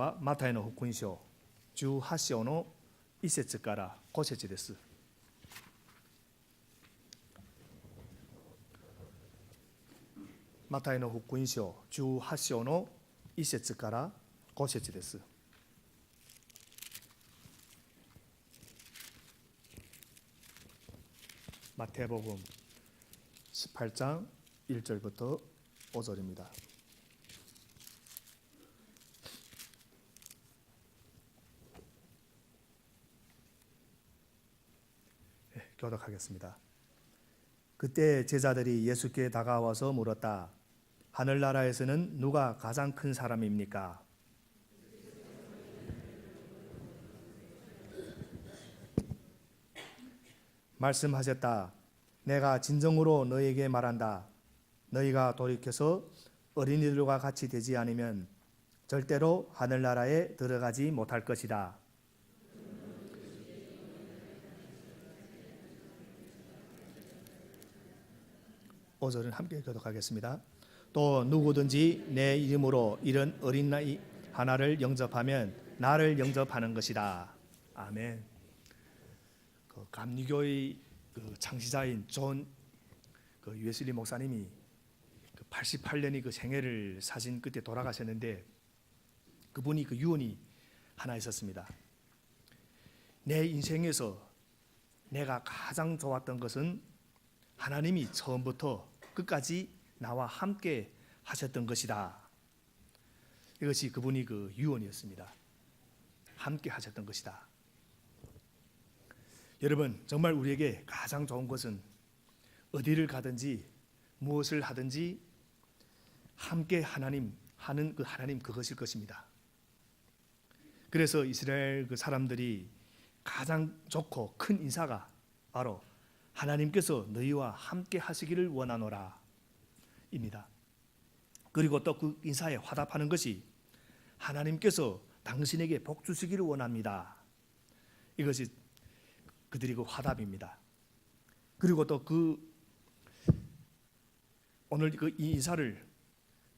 はマタイの福音書18章の1節から5節です。マタイの福音書18章の1節から5節です。마태복음 18장 1절부터 5절입니다. 교독하겠습니다. 그때 제자들이 예수께 다가와서 물었다. 하늘나라에서는 누가 가장 큰 사람입니까? 말씀하셨다. 내가 진정으로 너에게 말한다. 너희가 돌이켜서 어린이들과 같이 되지 않으면 절대로 하늘나라에 들어가지 못할 것이다. 오절은 함께 교독하겠습니다. 또 누구든지 내 이름으로 이런 어린 나이 하나를 영접하면 나를 영접하는 것이다. 아멘. 그 감리교의 그 창시자인 존그 웨슬리 목사님이 그 88년이 그 생애를 사신 그때 돌아가셨는데 그분이 그 유언이 하나 있었습니다. 내 인생에서 내가 가장 좋았던 것은 하나님이 처음부터 끝까지 나와 함께 하셨던 것이다. 이것이 그분이 그 유언이었습니다. 함께 하셨던 것이다. 여러분 정말 우리에게 가장 좋은 것은 어디를 가든지 무엇을 하든지 함께 하나님 하는 그 하나님 그것일 것입니다. 그래서 이스라엘 그 사람들이 가장 좋고 큰 인사가 바로 하나님께서 너희와 함께 하시기를 원하노라 입니다. 그리고 또 그 인사에 화답하는 것이 하나님께서 당신에게 복 주시기를 원합니다. 이것이 그들이 그 화답입니다. 그리고 또 그 오늘 그 이 인사를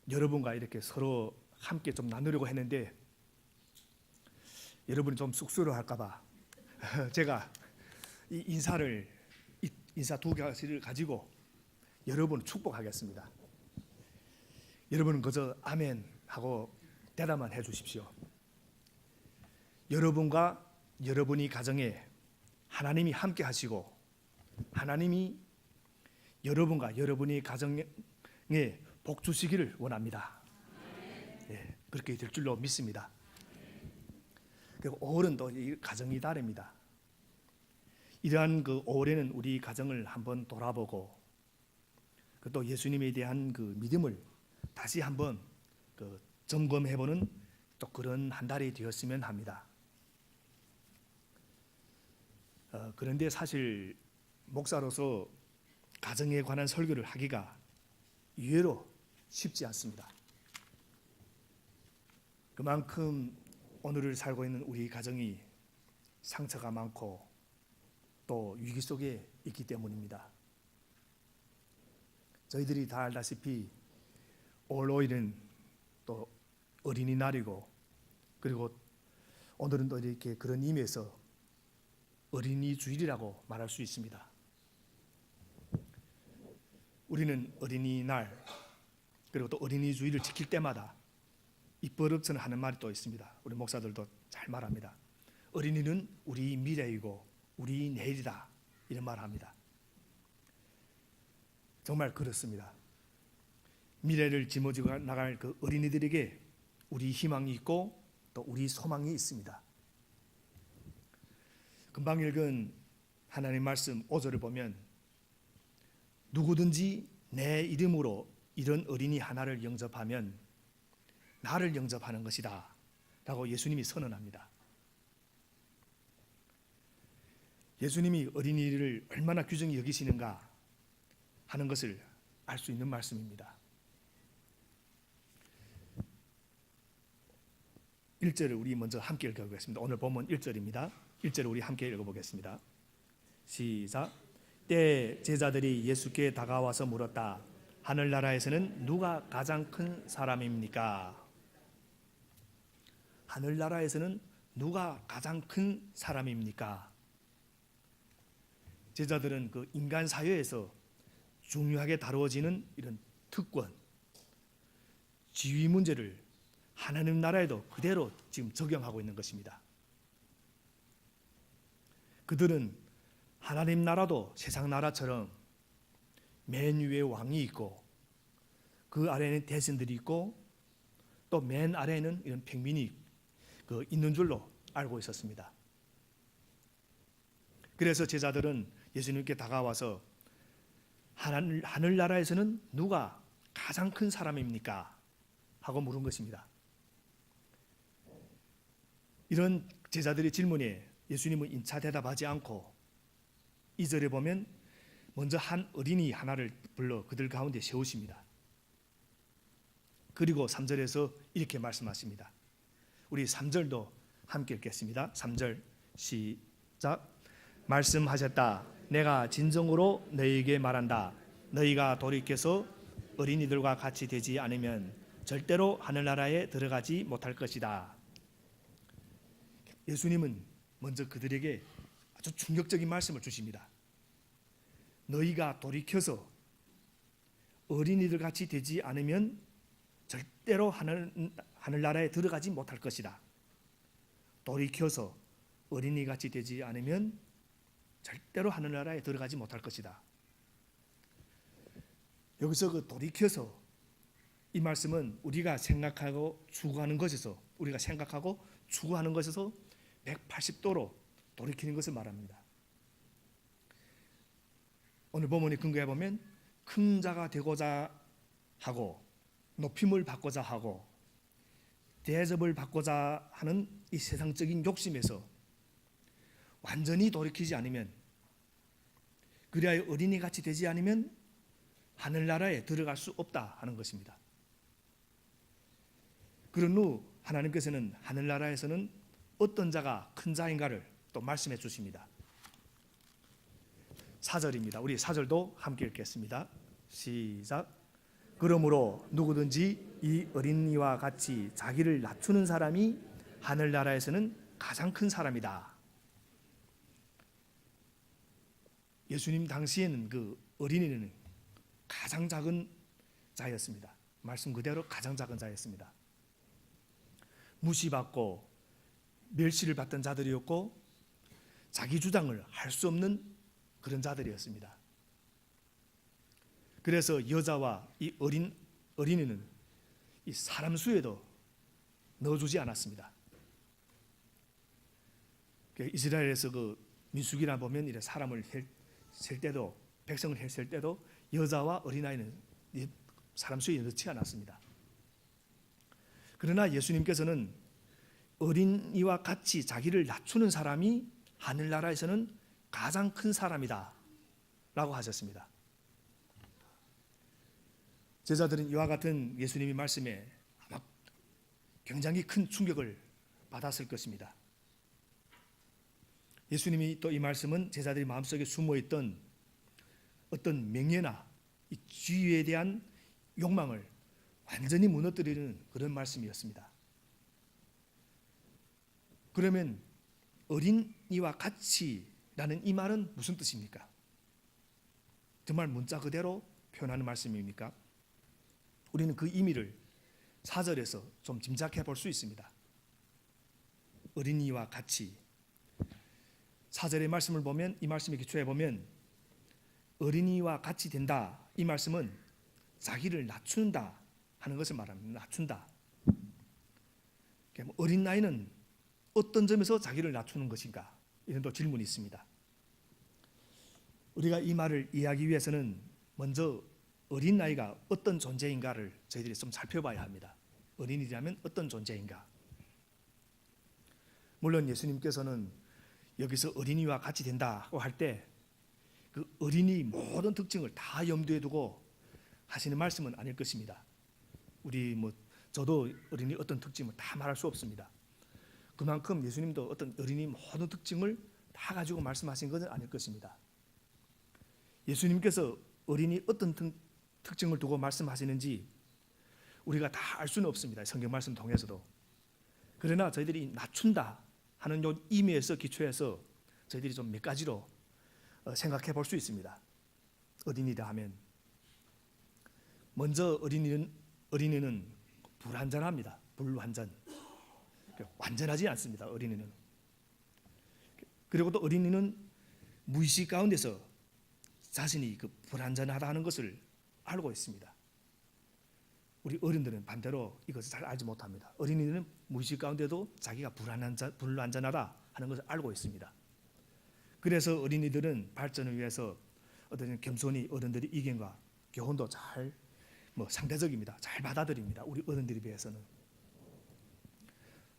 여러분과 이렇게 서로 함께 좀 나누려고 했는데 여러분이 좀 쑥스러워할까봐 제가 이 인사를 이 인사 두 가지를 가지고 여러분을 축복하겠습니다. 여러분은 그저 아멘 하고 대답만 해 주십시오. 여러분과 여러분이 가정에 하나님이 함께 하시고 하나님이 여러분과 여러분이 가정에 복 주시기를 원합니다. 예, 그렇게 될 줄로 믿습니다. 그리고 5월은 또 가정이 다릅니다. 이러한 그 5월에는 우리 가정을 한번 돌아보고 그또 예수님에 대한 그 믿음을 다시 한번 그 점검해보는 또 그런 한 달이 되었으면 합니다. 어, 그런데 사실 목사로서 가정에 관한 설교를 하기가 의외로 쉽지 않습니다. 그만큼 오늘을 살고 있는 우리 가정이 상처가 많고 또 위기 속에 있기 때문입니다. 저희들이 다 알다시피 올 5일은 또 어린이날이고 그리고 오늘은 또 이렇게 그런 의미에서 어린이 주일이라고 말할 수 있습니다. 우리는 어린이날 그리고 또 어린이 주일을 지킬 때마다 입버릇처럼 하는 말이 또 있습니다. 우리 목사들도 잘 말합니다. 어린이는 우리 미래이고 우리 내일이다 이런 말을 합니다. 정말 그렇습니다. 미래를 짊어지고 나갈 그 어린이들에게 우리 희망이 있고 또 우리 소망이 있습니다. 금방 읽은 하나님 말씀 5절을 보면 누구든지 내 이름으로 이런 어린이 하나를 영접하면 나를 영접하는 것이다. 라고 예수님이 선언합니다. 예수님이 어린이를 얼마나 규정이 여기시는가 하는 것을 알 수 있는 말씀입니다. 1절을 우리 먼저 함께 읽어보겠습니다. 오늘 본문 1절입니다. 1절을 우리 함께 읽어보겠습니다. 시작. 때 제자들이 예수께 다가와서 물었다. 하늘나라에서는 누가 가장 큰 사람입니까? 하늘나라에서는 누가 가장 큰 사람입니까? 제자들은 그 인간 사회에서 중요하게 다루어지는 이런 특권, 지위 문제를 하나님 나라에도 그대로 지금 적용하고 있는 것입니다. 그들은 하나님 나라도 세상 나라처럼 맨 위에 왕이 있고 그 아래에는 대신들이 있고 또 맨 아래에는 이런 평민이 그 있는 줄로 알고 있었습니다. 그래서 제자들은 예수님께 다가와서 하늘, 하늘나라에서는 누가 가장 큰 사람입니까? 하고 물은 것입니다. 이런 제자들의 질문에 예수님은 인차 대답하지 않고 이절에 보면 먼저 한 어린이 하나를 불러 그들 가운데 세우십니다. 그리고 3절에서 이렇게 말씀하십니다. 우리 3절도 함께 읽겠습니다. 3절 시작 말씀하셨다. 내가 진정으로 너희에게 말한다. 너희가 돌이켜서 어린이들과 같이 되지 않으면 절대로 하늘나라에 들어가지 못할 것이다. 예수님은 먼저 그들에게 아주 충격적인 말씀을 주십니다. 너희가 돌이켜서 어린이들 같이 되지 않으면 절대로 하늘, 하늘나라에 들어가지 못할 것이다. 돌이켜서 어린이 같이 되지 않으면 절대로 하늘나라에 들어가지 못할 것이다. 여기서 그 돌이켜서 이 말씀은 우리가 생각하고 추구하는 것에서 우리가 생각하고 추구하는 것에서 180도로 돌이키는 것을 말합니다. 오늘 본문에 근거해 보면 큰 자가 되고자 하고 높임을 받고자 하고 대접을 받고자 하는 이 세상적인 욕심에서 완전히 돌이키지 않으면 그리하여 어린이 같이 되지 않으면 하늘나라에 들어갈 수 없다 하는 것입니다. 그런 후 하나님께서는 하늘나라에서는 어떤 자가 큰 자인가를 또 말씀해 주십니다. 4절입니다. 우리 4절도 함께 읽겠습니다. 시작. 그러므로 누구든지 이 어린이와 같이 자기를 낮추는 사람이 하늘나라에서는 가장 큰 사람이다. 예수님 당시에는 그 어린이는 가장 작은 자였습니다. 말씀 그대로 가장 작은 자였습니다. 무시받고 멸시를 받던 자들이었고 자기 주장을 할 수 없는 그런 자들이었습니다. 그래서 여자와 이 어린 어린이는 이 사람 수에도 넣어주지 않았습니다. 그 이스라엘에서 그 민수기나 보면 이래 사람을 셀, 셀 때도 백성을 셀 때도 여자와 어린아이는 사람 수에 넣지 않았습니다. 그러나 예수님께서는 어린이와 같이 자기를 낮추는 사람이 하늘나라에서는 가장 큰 사람이다 라고 하셨습니다. 제자들은 이와 같은 예수님의 말씀에 아마 굉장히 큰 충격을 받았을 것입니다. 예수님이 또 이 말씀은 제자들이 마음속에 숨어 있던 어떤 명예나 이 지위에 대한 욕망을 완전히 무너뜨리는 그런 말씀이었습니다. 그러면 어린이와 같이라는 이 말은 무슨 뜻입니까? 정말 문자 그대로 표현하는 말씀입니까? 우리는 그 의미를 사절에서 좀 짐작해 볼 수 있습니다. 어린이와 같이 사절의 말씀을 보면 이 말씀에 기초해 보면 어린이와 같이 된다. 이 말씀은 자기를 낮춘다 하는 것을 말합니다. 낮춘다. 그러니까 뭐 어린 나이는 어떤 점에서 자기를 낮추는 것인가? 이런 또 질문이 있습니다. 우리가 이 말을 이해하기 위해서는 먼저 어린 나이가 어떤 존재인가를 저희들이 좀 살펴봐야 합니다. 어린이라면 어떤 존재인가? 물론 예수님께서는 여기서 어린이와 같이 된다고 할 때 그 어린이 모든 특징을 다 염두에 두고 하시는 말씀은 아닐 것입니다. 우리 뭐 저도 어린이 어떤 특징을 다 말할 수 없습니다. 그만큼 예수님도 어떤 어린이 모든 특징을 다 가지고 말씀하신 것은 아닐 것입니다. 예수님께서 어린이 어떤 특, 특징을 두고 말씀하시는지 우리가 다 알 수는 없습니다. 성경 말씀 통해서도. 그러나 저희들이 낮춘다 하는 요 의미에서 기초해서 저희들이 좀 몇 가지로 어, 생각해 볼 수 있습니다. 어린이라 하면 먼저 어린이는 어린이는 불완전합니다. 불완전. 완전하지 않습니다. 어린이는. 그리고 또 어린이는 무의식 가운데서 자신이 그 불완전하다는 것을 알고 있습니다. 우리 어른들은 반대로 이것을 잘 알지 못합니다. 어린이는 무의식 가운데도 자기가 불안한 불완전하다 하는 것을 알고 있습니다. 그래서 어린이들은 발전을 위해서 어떤 겸손히 어른들의 의견과 교훈도 잘 뭐 상대적입니다. 잘 받아들입니다. 우리 어른들에 비해서는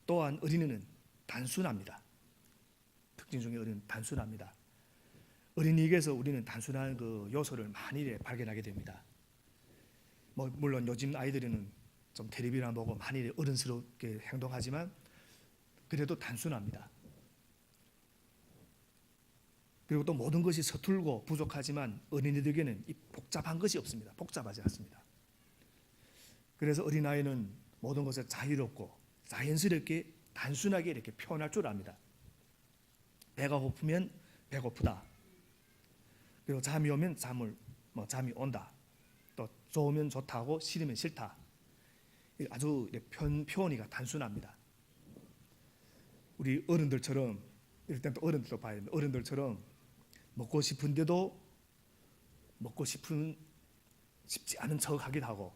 또한 어린이는 단순합니다. 특징 중에 어린이는 단순합니다. 어린이에게서 우리는 단순한 그 요소를 많이 발견하게 됩니다. 뭐 물론 요즘 아이들은 좀 텔레비나 보고 많이 어른스럽게 행동하지만 그래도 단순합니다. 그리고 또 모든 것이 서툴고 부족하지만 어린이들에게는 이 복잡한 것이 없습니다. 복잡하지 않습니다. 그래서 어린아이는 모든 것을 자유롭고 자연스럽게 단순하게 이렇게 표현할 줄 압니다. 배가 고프면 배고프다. 그리고 잠이 오면 잠을 뭐 잠이 온다. 또 좋으면 좋다고 싫으면 싫다. 아주 편, 표현이가 단순합니다. 우리 어른들처럼 일단 또 어른들도 봐야 됩니다. 어른들처럼 먹고 싶은데도 먹고 싶은 싶지 않은 척 하기도 하고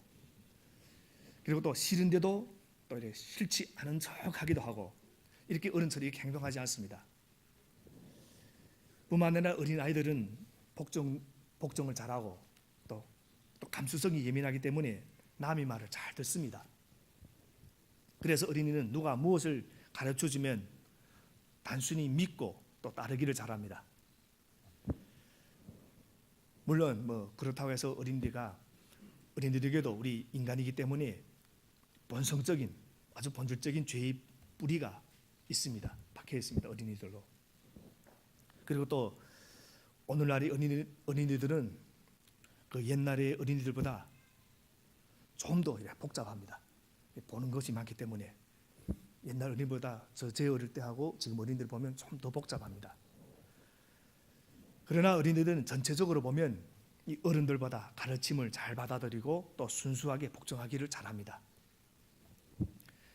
그리고 또 싫은데도 또 이렇게 싫지 않은 척 하기도 하고 이렇게 어른처럼 행동하지 않습니다. 뿐만 아니라 어린 아이들은 복종 복종을 잘하고 또, 또 감수성이 예민하기 때문에 남의 말을 잘 듣습니다. 그래서 어린이는 누가 무엇을 가르쳐 주면 단순히 믿고 또 따르기를 잘합니다. 물론 뭐 그렇다고 해서 어린이가 어린이들에게도 우리 인간이기 때문에 본성적인 아주 본질적인 죄의 뿌리가 있습니다. 박혀 있습니다. 어린이들로. 그리고 또 오늘날의 어린이, 어린이들은 그 옛날의 어린이들보다 좀 더 복잡합니다. 보는 것이 많기 때문에 옛날 어린이보다 저 제 어릴 때 하고 지금 어린이들 보면 좀 더 복잡합니다. 그러나 어린이들은 전체적으로 보면 이 어른들보다 가르침을 잘 받아들이고 또 순수하게 복종하기를 잘합니다.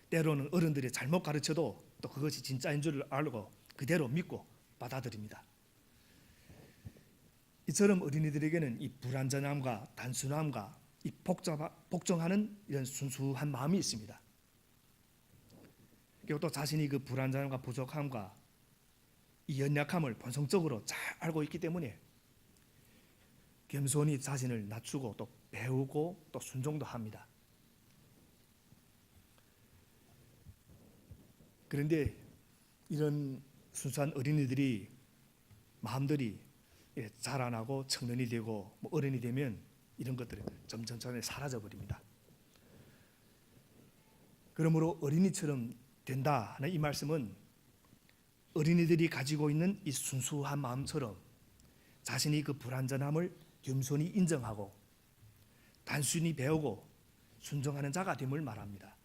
때로는 어른들이 잘못 가르쳐도 또 그것이 진짜인 줄 알고 그대로 믿고 받아들입니다. 이처럼 어린이들에게는 이 불완전함과 단순함과 이 복잡, 복종하는 이런 순수한 마음이 있습니다. 그리고 또 자신이 그 불완전함과 부족함과 이 연약함을 본성적으로 잘 알고 있기 때문에 겸손히 자신을 낮추고 또 배우고 또 순종도 합니다. 그런데 이런 순수한 어린이들이 마음들이 예, 자라나고 청년이 되고 뭐 어른이 되면 이런 것들이 점점 점점 사라져 버립니다. 그러므로 어린이처럼 된다 하는 이 말씀은 어린이들이 가지고 있는 이 순수한 마음처럼 자신이 그 불완전함을 겸손히 인정하고 단순히 배우고 순종하는 자가 됨을 말합니다.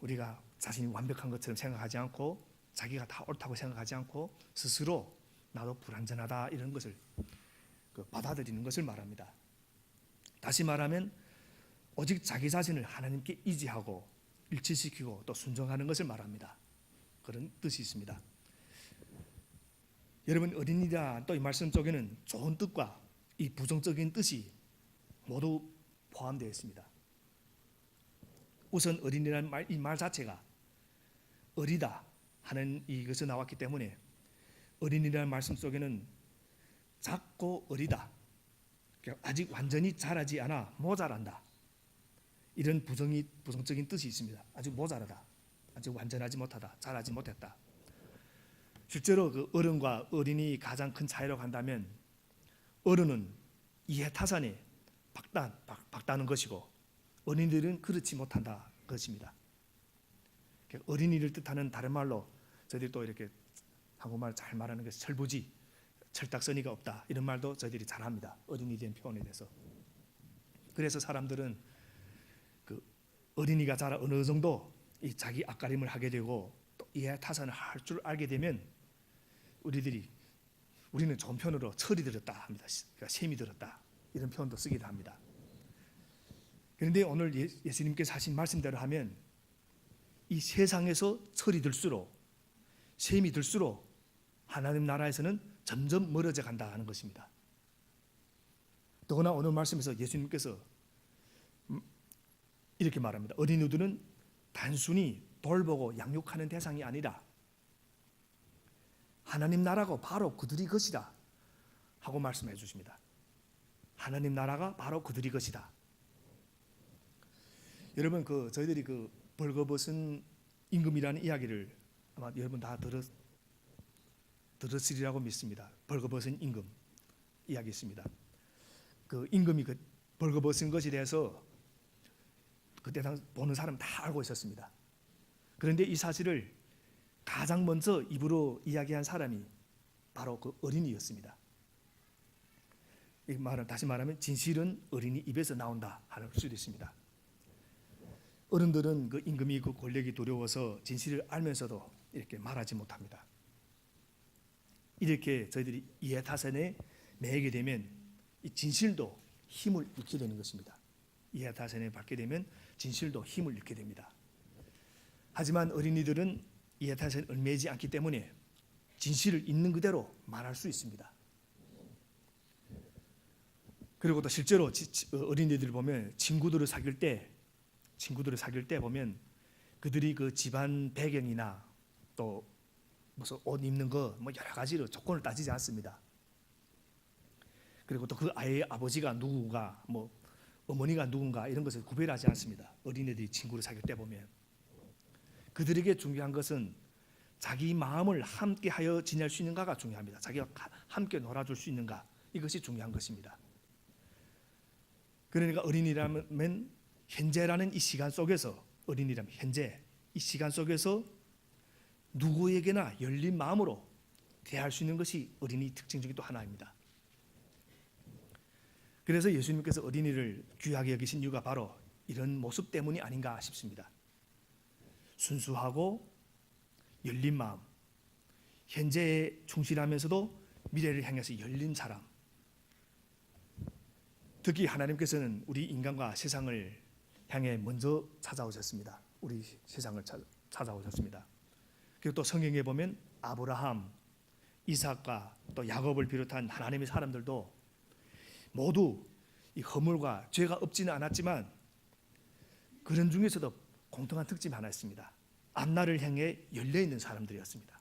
우리가 자신이 완벽한 것처럼 생각하지 않고 자기가 다 옳다고 생각하지 않고 스스로 나도 불완전하다 이런 것을 그 받아들이는 것을 말합니다. 다시 말하면 오직 자기 자신을 하나님께 의지하고 일치시키고 또 순종하는 것을 말합니다. 그런 뜻이 있습니다. 여러분 어린이라 또 이 말씀 속에는 좋은 뜻과 이 부정적인 뜻이 모두 포함되어 있습니다. 우선 어린이라는 말, 이 말 자체가 어리다 하는 이것이 나왔기 때문에 어린이라는 말씀 속에는 작고 어리다. 그러니까 아직 완전히 자라지 않아 모자란다. 이런 부정이 부정적인 뜻이 있습니다. 아직 모자라다. 아직 완전하지 못하다. 자라지 못했다. 실제로 그 어른과 어린이 가장 큰 차이라고 한다면 어른은 이해 타산에 박단 박, 박다는 것이고 어린이들은 그렇지 못한다 것입니다. 그러니까 어린이를 뜻하는 다른 말로 저희들이 또 이렇게 한국말 잘 말하는 것이 철부지, 철딱서니가 없다 이런 말도 저희들이 잘합니다. 어린이 된 표현에 대해서. 그래서 사람들은 그 어린이가 자라 어느 정도 이 자기 앞가림을 하게 되고 또 이해 타산을 할 줄 알게 되면 우리들이 우리는 좋은 편으로 철이 들었다 합니다. 그러니까 셈이 들었다 이런 표현도 쓰기도 합니다. 그런데 오늘 예- 예수님께서 하신 말씀대로 하면 이 세상에서 철이 들수록 셈이 들수록 하나님 나라에서는 점점 멀어져 간다 하는 것입니다. 더구나 오늘 말씀에서 예수님께서 음, 이렇게 말합니다. 어린이들은 단순히 돌보고 양육하는 대상이 아니라 하나님 나라가 바로 그들이 것이다 하고 말씀해 주십니다. 하나님 나라가 바로 그들이 것이다. 여러분 그 저희들이 그 벌거벗은 임금이라는 이야기를 아마 여러분 다 들었 들었으리라고 믿습니다. 벌거벗은 임금 이야기 있습니다. 그 임금이 그 벌거벗은 것에 대해서 그때 당 보는 사람 다 알고 있었습니다. 그런데 이 사실을 가장 먼저 입으로 이야기한 사람이 바로 그 어린이였습니다. 이 말은 다시 말하면 진실은 어린이 입에서 나온다 할 수도 있습니다. 어른들은 그 임금이 그 권력이 두려워서 진실을 알면서도 이렇게 말하지 못합니다. 이렇게 저희들이 이해타산에 매게 되면 이 진실도 힘을 잃게 되는 것입니다. 이해타산에 받게 되면 진실도 힘을 잃게 됩니다. 하지만 어린이들은 이해타산을 매지 않기 때문에 진실을 있는 그대로 말할 수 있습니다. 그리고 또 실제로 어, 어린이들 보면 친구들을 사귈 때 친구들을 사귈 때 보면 그들이 그 집안 배경이나 또 무슨 옷 입는 거 뭐 여러 가지로 조건을 따지지 않습니다. 그리고 또 그 아이의 아버지가 누구가 뭐 어머니가 누군가 이런 것을 구별하지 않습니다. 어린애들이 친구를 사귈 때 보면 그들에게 중요한 것은 자기 마음을 함께하여 지낼 수 있는가가 중요합니다. 자기가 가- 함께 놀아줄 수 있는가 이것이 중요한 것입니다. 그러니까 어린이라면 현재라는 이 시간 속에서 어린이라면 현재 이 시간 속에서 누구에게나 열린 마음으로 대할 수 있는 것이 어린이 특징 중에 또 하나입니다. 그래서 예수님께서 어린이를 귀하게 여기신 이유가 바로 이런 모습 때문이 아닌가 싶습니다. 순수하고 열린 마음, 현재에 충실하면서도 미래를 향해서 열린 사람. 특히 하나님께서는 우리 인간과 세상을 향해 먼저 찾아오셨습니다. 우리 세상을 찾- 찾아오셨습니다. 그리고 또 성경에 보면 아브라함, 이삭과 또 야곱을 비롯한 하나님의 사람들도 모두 이 허물과 죄가 없지는 않았지만 그런 중에서도 공통한 특징이 하나 있습니다. 앞날을 향해 열려 있는 사람들이었습니다.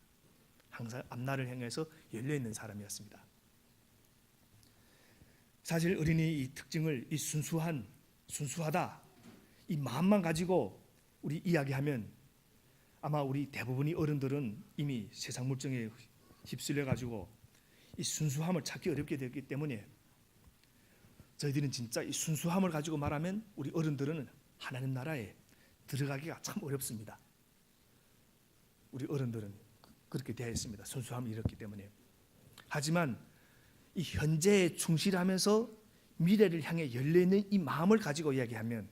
항상 앞날을 향해서 열려 있는 사람이었습니다. 사실 어린이 이 특징을 이 순수한 순수하다 이 마음만 가지고 우리 이야기하면 아마 우리 대부분의 어른들은 이미 세상 물정에 휩쓸려 가지고 이 순수함을 찾기 어렵게 되기 때문에 저희들은 진짜 이 순수함을 가지고 말하면 우리 어른들은 하나님 나라에 들어가기가 참 어렵습니다. 우리 어른들은 그렇게 되어 있습니다. 순수함을 잃었기 때문에. 하지만 이 현재에 충실하면서 미래를 향해 열려 있는 이 마음을 가지고 이야기하면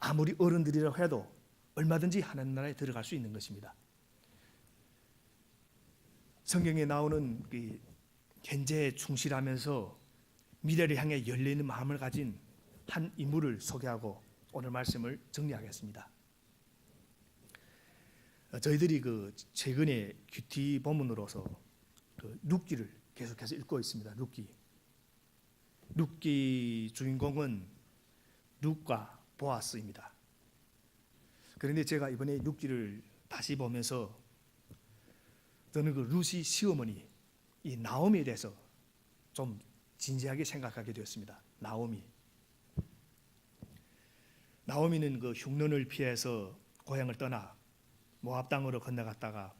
아무리 어른들이라고 해도 얼마든지 하나님 나라에 들어갈 수 있는 것입니다. 성경에 나오는 그 현재에 충실하면서 미래를 향해 열려 있는 마음을 가진 한 인물을 소개하고 오늘 말씀을 정리하겠습니다. 어, 저희들이 그 최근에 큐티 본문으로서 그 룻기를 계속해서 읽고 있습니다. 룻기. 룻기 주인공은 룻과 보아스입니다. 그런데 제가 이번에 룻기를 다시 보면서 저는 그 룻이 시어머니 이 나오미에 대해서 좀 진지하게 생각하게 되었습니다. 나오미. 나오미는 그 흉년을 피해서 고향을 떠나 모압 땅으로 건너갔다가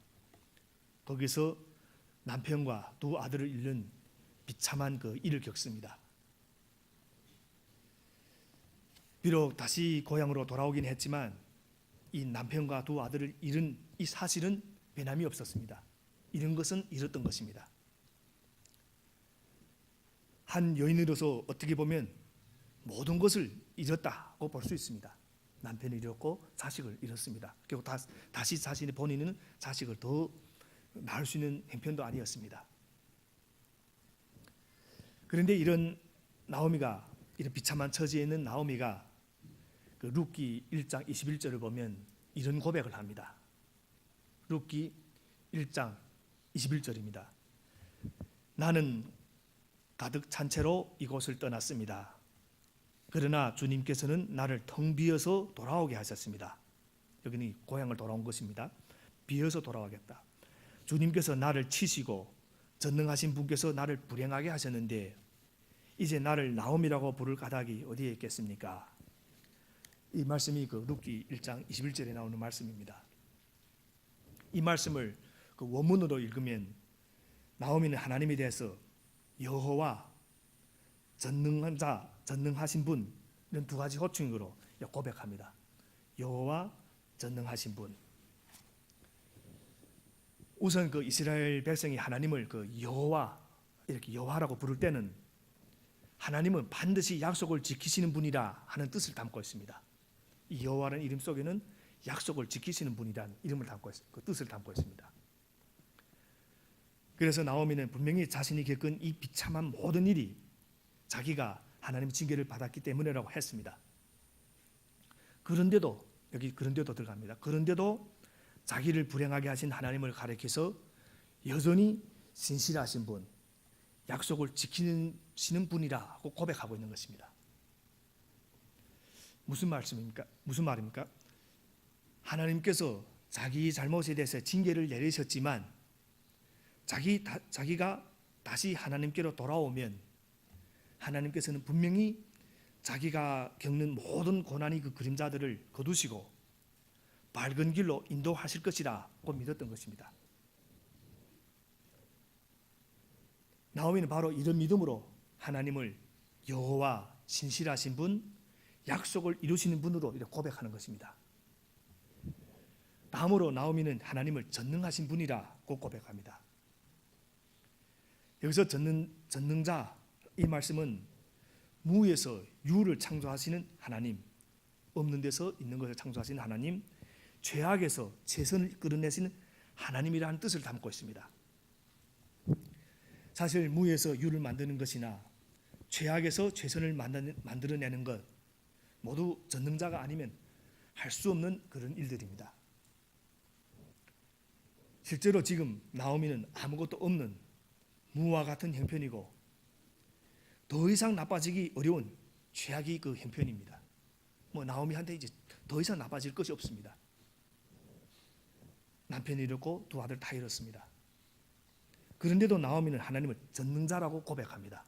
거기서 남편과 두 아들을 잃는 비참한 그 일을 겪습니다. 비록 다시 고향으로 돌아오긴 했지만 이 남편과 두 아들을 잃은 이 사실은 변함이 없었습니다. 잃은 것은 잃었던 것입니다. 한 여인으로서 어떻게 보면 모든 것을 잃었다고 볼 수 있습니다. 남편을 잃었고 자식을 잃었습니다. 결국 다, 다시 자신의 본인은 자식을 더 낳을 수 있는 형편도 아니었습니다. 그런데 이런 나오미가 이런 비참한 처지에 있는 나오미가 그 룻기 1장 21절을 보면 이런 고백을 합니다. 룻기 1장 21절입니다. 나는 가득 찬 채로 이곳을 떠났습니다. 그러나 주님께서는 나를 텅 비어서 돌아오게 하셨습니다. 여기는 고향을 돌아온 것입니다. 비어서 돌아오겠다. 주님께서 나를 치시고 전능하신 분께서 나를 불행하게 하셨는데 이제 나를 나옴이라고 부를 까닭이 어디에 있겠습니까? 이 말씀이 그 룻기 1장 21절에 나오는 말씀입니다. 이 말씀을 그 원문으로 읽으면 나오미는 하나님에 대해서 여호와 전능한 자, 전능하신 분 이런 두 가지 호칭으로 고백합니다. 여호와 전능하신 분. 우선 그 이스라엘 백성이 하나님을 그 여호와 이렇게 여호와라고 부를 때는 하나님은 반드시 약속을 지키시는 분이라 하는 뜻을 담고 있습니다. 이 여호와라는 이름 속에는 약속을 지키시는 분이란 이름을 담고 있, 그 뜻을 담고 있습니다. 그래서 나오미는 분명히 자신이 겪은 이 비참한 모든 일이 자기가 하나님의 징계를 받았기 때문이라고 했습니다. 그런데도 여기 그런데도 들어갑니다. 그런데도 자기를 불행하게 하신 하나님을 가리켜서 여전히 신실하신 분, 약속을 지키시는 분이라고 고백하고 있는 것입니다. 무슨 말씀입니까? 무슨 말입니까? 하나님께서 자기 잘못에 대해서 징계를 내리셨지만 자기 다, 자기가 다시 하나님께로 돌아오면 하나님께서는 분명히 자기가 겪는 모든 고난이 그 그림자들을 거두시고 밝은 길로 인도하실 것이라고 믿었던 것입니다. 나오미는 바로 이런 믿음으로 하나님을 여호와 신실하신 분, 약속을 이루시는 분으로 고백하는 것입니다. 다음으로 나오미는 하나님을 전능하신 분이라고 고백합니다. 여기서 전능 전능자 이 말씀은 무에서 유를 창조하시는 하나님, 없는 데서 있는 것을 창조하시는 하나님, 죄악에서 최선을 끌어내시는 하나님이라는 뜻을 담고 있습니다. 사실 무에서 유를 만드는 것이나 죄악에서 최선을 만들어내는 것 모두 전능자가 아니면 할 수 없는 그런 일들입니다. 실제로 지금 나오미는 아무것도 없는 무와 같은 형편이고 더 이상 나빠지기 어려운 최악이 그 형편입니다. 뭐 나오미한테 이제 더 이상 나빠질 것이 없습니다. 남편이 잃었고 두 아들 다 잃었습니다. 그런데도 나오미는 하나님을 전능자라고 고백합니다.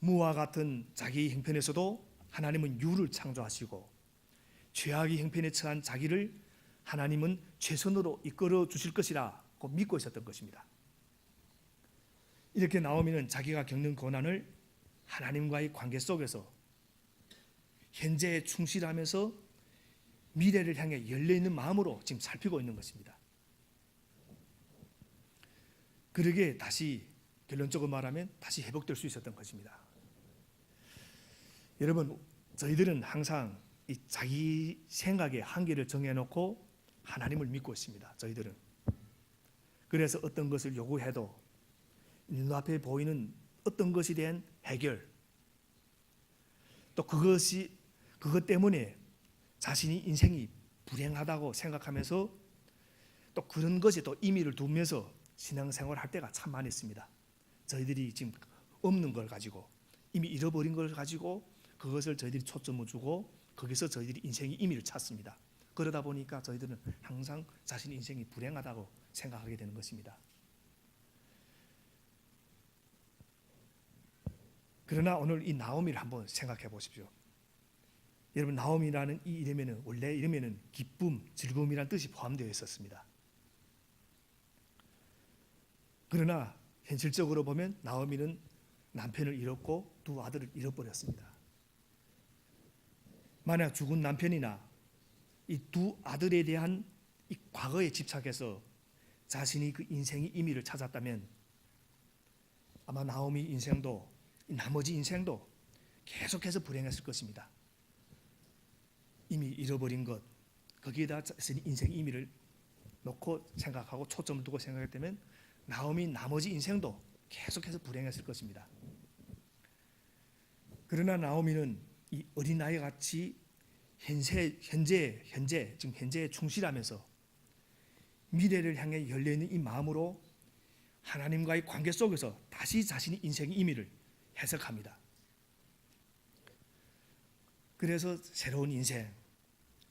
무와 같은 자기 형편에서도 하나님은 유를 창조하시고 죄악의 형편에 처한 자기를 하나님은 최선으로 이끌어 주실 것이라고 믿고 있었던 것입니다. 이렇게 나오미는 자기가 겪는 고난을 하나님과의 관계 속에서 현재에 충실하면서 미래를 향해 열려 있는 마음으로 지금 살피고 있는 것입니다. 그러게 다시 결론적으로 말하면 다시 회복될 수 있었던 것입니다. 여러분, 저희들은 항상 이 자기 생각에 한계를 정해놓고 하나님을 믿고 있습니다. 저희들은. 그래서 어떤 것을 요구해도 눈앞에 보이는 어떤 것에 대한 해결, 또 그것이 그것 때문에 자신이 인생이 불행하다고 생각하면서 또 그런 것에 또 의미를 두면서 신앙생활 할 때가 참 많이 있습니다. 저희들이 지금 없는 걸 가지고 이미 잃어버린 걸 가지고 그것을 저희들이 초점을 주고 거기서 저희들이 인생의 의미를 찾습니다. 그러다 보니까 저희들은 항상 자신 인생이 불행하다고 생각하게 되는 것입니다. 그러나 오늘 이 나오미를 한번 생각해 보십시오. 여러분 나오미라는 이 이름에는 원래 이름에는 기쁨, 즐거움이라는 뜻이 포함되어 있었습니다. 그러나 현실적으로 보면 나오미는 남편을 잃었고 두 아들을 잃어버렸습니다. 만약 죽은 남편이나 이 두 아들에 대한 이 과거에 집착해서 자신이 그 인생의 의미를 찾았다면 아마 나오미 인생도 나머지 인생도 계속해서 불행했을 것입니다. 이미 잃어버린 것 거기에다 자신의 인생 의미를 놓고 생각하고 초점을 두고 생각했다면 나오미 나머지 인생도 계속해서 불행했을 것입니다. 그러나 나오미는 이 어린 아이 같이 현재 현재 현재 지금 현재에 충실하면서 미래를 향해 열려 있는 이 마음으로 하나님과의 관계 속에서 다시 자신의 인생의 의미를 해석합니다. 그래서 새로운 인생,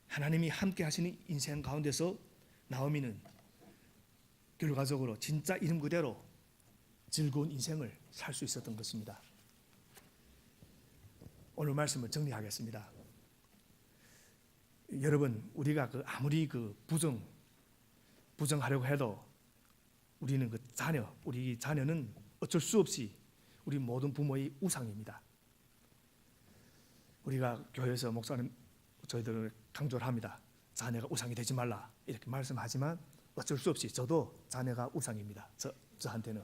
하나님이 함께 하시는 인생 가운데서 나오미는 결과적으로 진짜 이름 그대로 즐거운 인생을 살 수 있었던 것입니다. 오늘 말씀을 정리하겠습니다. 여러분, 우리가 그 아무리 그 부정 부정하려고 해도 우리는 그 자녀, 우리 자녀는 어쩔 수 없이 우리 모든 부모의 우상입니다. 우리가 교회에서 목사님 저희들을 강조를 합니다. 자녀가 우상이 되지 말라 이렇게 말씀하지만 어쩔 수 없이 저도 자녀가 우상입니다. 저 저한테는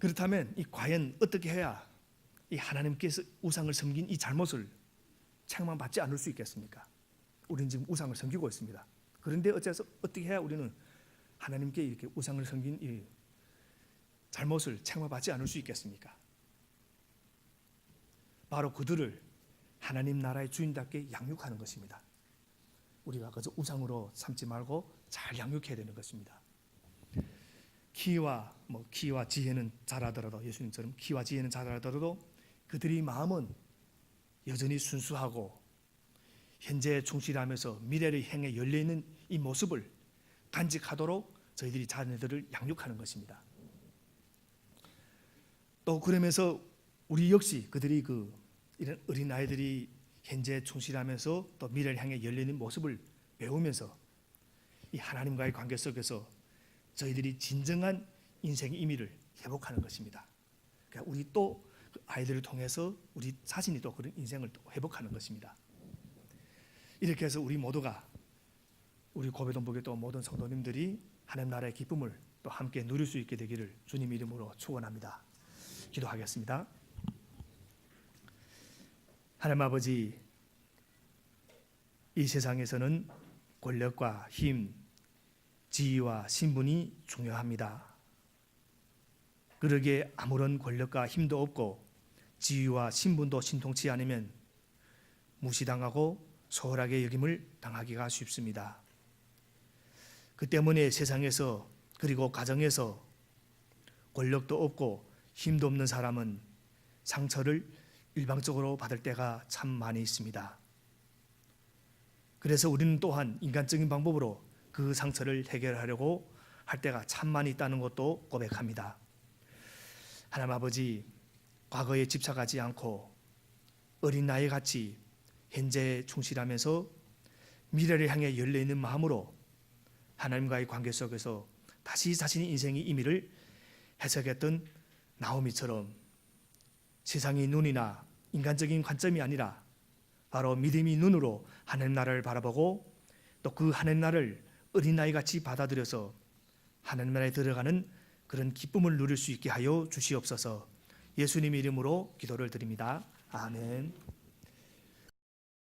그렇다면 이 과연 어떻게 해야 이 하나님께서 우상을 섬긴 이 잘못을 책망받지 않을 수 있겠습니까? 우리는 지금 우상을 섬기고 있습니다. 그런데 어째서 어떻게 해야 우리는 하나님께 이렇게 우상을 섬긴 이 잘못을 책망받지 않을 수 있겠습니까? 바로 그들을 하나님 나라의 주인답게 양육하는 것입니다. 우리가 그저 우상으로 삼지 말고 잘 양육해야 되는 것입니다. 키와 뭐 키와 지혜는 잘하더라도 예수님처럼 키와 지혜는 잘하더라도 그들의 마음은 여전히 순수하고 현재에 충실하면서 미래를 향해 열려 있는 이 모습을 간직하도록 저희들이 자녀들을 양육하는 것입니다. 또 그러면서 우리 역시 그들이 그 이런 어린 아이들이 현재 충실하면서 또 미래를 향해 열려 있는 모습을 배우면서 이 하나님과의 관계 속에서 저희들이 진정한 인생의 의미를 회복하는 것입니다. 그러니까 우리 또그 아이들을 통해서 우리 자신이 또 그런 인생을 또 회복하는 것입니다. 이렇게 해서 우리 모두가 우리 고배동복의 또 모든 성도님들이 하나님 나라의 기쁨을 또 함께 누릴 수 있게 되기를 주님 이름으로 축원합니다. 기도하겠습니다. 하나님 아버지 이 세상에서는 권력과 힘, 지위와 신분이 중요합니다. 그러기에 아무런 권력과 힘도 없고 지위와 신분도 신통치 않으면 무시당하고 소홀하게 여김을 당하기가 쉽습니다. 그 때문에 세상에서 그리고 가정에서 권력도 없고 힘도 없는 사람은 상처를 일방적으로 받을 때가 참 많이 있습니다. 그래서 우리는 또한 인간적인 방법으로 그 상처를 해결하려고 할 때가 참 많이 있다는 것도 고백합니다. 하나님 아버지 과거에 집착하지 않고 어린 나이 같이 현재에 충실하면서 미래를 향해 열려 있는 마음으로 하나님과의 관계 속에서 다시 자신의 인생의 의미를 해석했던 나오미처럼 세상의 눈이나 인간적인 관점이 아니라 바로 믿음의 눈으로 하나님 나라를 바라보고 또 그 하나님 나라를 어린아이 같이 받아들여서 하나님 나라에 들어가는 그런 기쁨을 누릴 수 있게 하여 주시옵소서 예수님 이름으로 기도를 드립니다. 아멘.